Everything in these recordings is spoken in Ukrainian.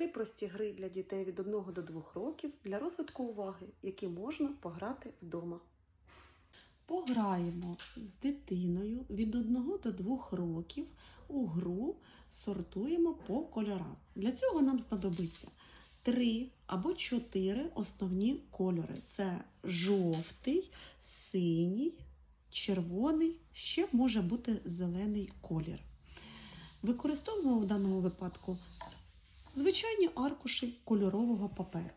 Три прості гри для дітей від 1 до 2 років для розвитку уваги, які можна пограти вдома. Пограємо з дитиною від 1 до 2 років у гру сортуємо по кольорам. Для цього нам знадобиться 3 або 4 основні кольори: це жовтий, синій, червоний, ще може бути зелений колір. Використовуємо в даному випадку звичайні аркуші кольорового паперу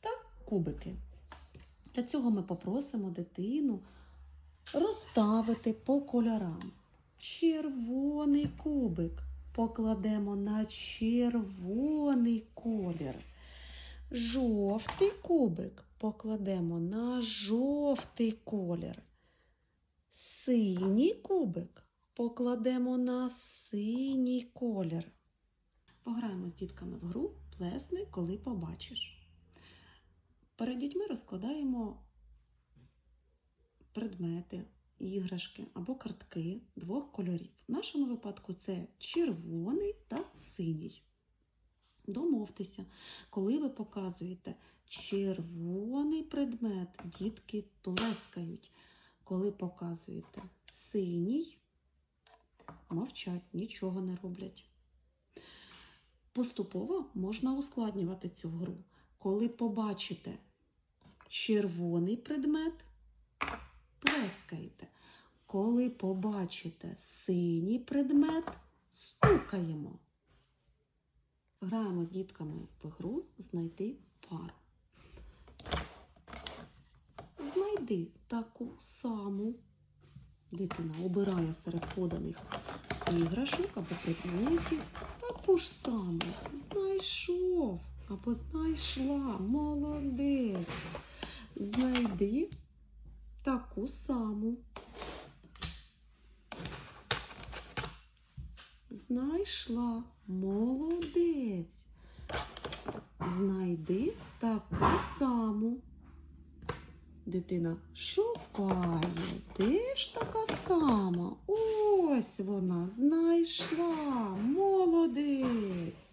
та кубики. Для цього ми попросимо дитину розставити по кольорам. Червоний кубик покладемо на червоний колір. Жовтий кубик покладемо на жовтий колір. Синій кубик покладемо на синій колір. Пограємо з дітками в гру плесни, коли побачиш. Перед дітьми розкладаємо предмети, іграшки або картки двох кольорів. В нашому випадку це червоний та синій. Домовтеся, коли ви показуєте червоний предмет, дітки плескають. Коли показуєте синій, мовчать, нічого не роблять. Поступово можна ускладнювати цю гру. Коли побачите червоний предмет, плескаєте. Коли побачите синій предмет, стукаємо. Граємо дітками в гру знайти пару. Знайди таку саму. Дитина обирає серед поданих іграшок або предметів таку ж саму. Знайшов або знайшла. Молодець. Знайди таку саму. Знайшла. Молодець. Знайди таку саму. Дитина шукає. Де ж така сама? Ось вона знайшла. Молодець.